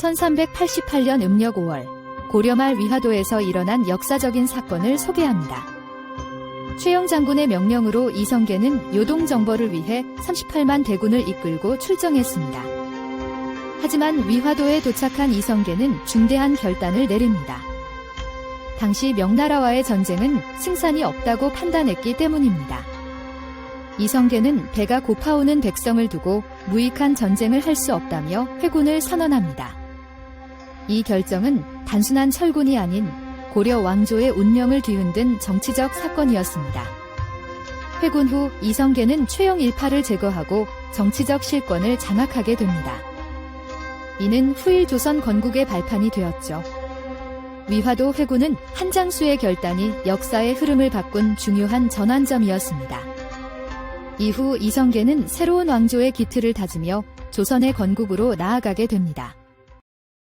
1388년 음력 5월 고려말 위화도에서 일어난 역사적인 사건을 소개합니다. 최영 장군의 명령으로 이성계는 요동 정벌을 위해 38만 대군을 이끌고 출정했습니다. 하지만 위화도에 도착한 이성계는 중대한 결단을 내립니다. 당시 명나라와의 전쟁은 승산이 없다고 판단했기 때문입니다. 이성계는 배가 고파오는 백성을 두고 무익한 전쟁을 할 수 없다며 회군을 선언합니다. 이 결정은 단순한 철군이 아닌 고려 왕조의 운명을 뒤흔든 정치적 사건이었습니다. 회군 후 이성계는 최영 일파를 제거하고 정치적 실권을 장악하게 됩니다. 이는 후일 조선 건국의 발판이 되었죠. 위화도 회군은 한장수의 결단이 역사의 흐름을 바꾼 중요한 전환점이었습니다. 이후 이성계는 새로운 왕조의 기틀을 다지며 조선의 건국으로 나아가게 됩니다.